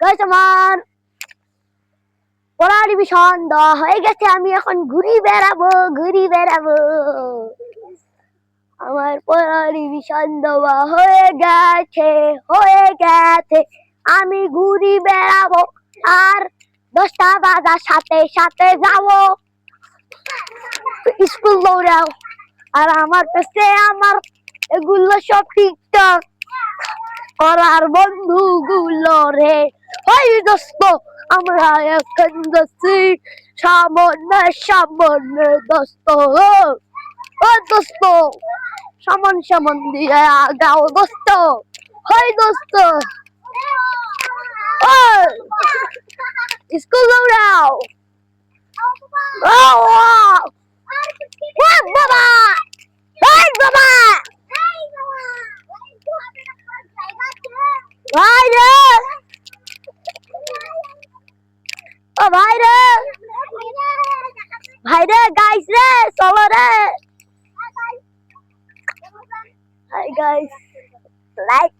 Guys আমার পড়ার ভীষণ দেওয়া হয়ে গেছে, আমি এখন ঘুরি বেড়াবো ঘুরি বেড়াবো। আমার পড়ার ভীষণ দেওয়া হয়ে গেছে হয়ে গেছে, আমি ঘুরি বেড়াবো আর দশটা বাজার সাথে সাথে যাব। স্কুল দৌড়াও, আর আমার কাছে আমার এগুলো সব ঠিকঠাক করার বন্ধু গুলো রে ওই দোস্ত, আমরা এখন যাচ্ছি সামনে সামনে দোস্ত। ও দোস্ত, সামন সামন দিয়ে আগাও দোস্ত। হই দোস্ত। ওই স্কুল দৌড়াও। ও ও। বাবা। বাবা ভাই রে ও ভাই রে ভাই রে গাইস রে চলো রে হাই গাইস লাইক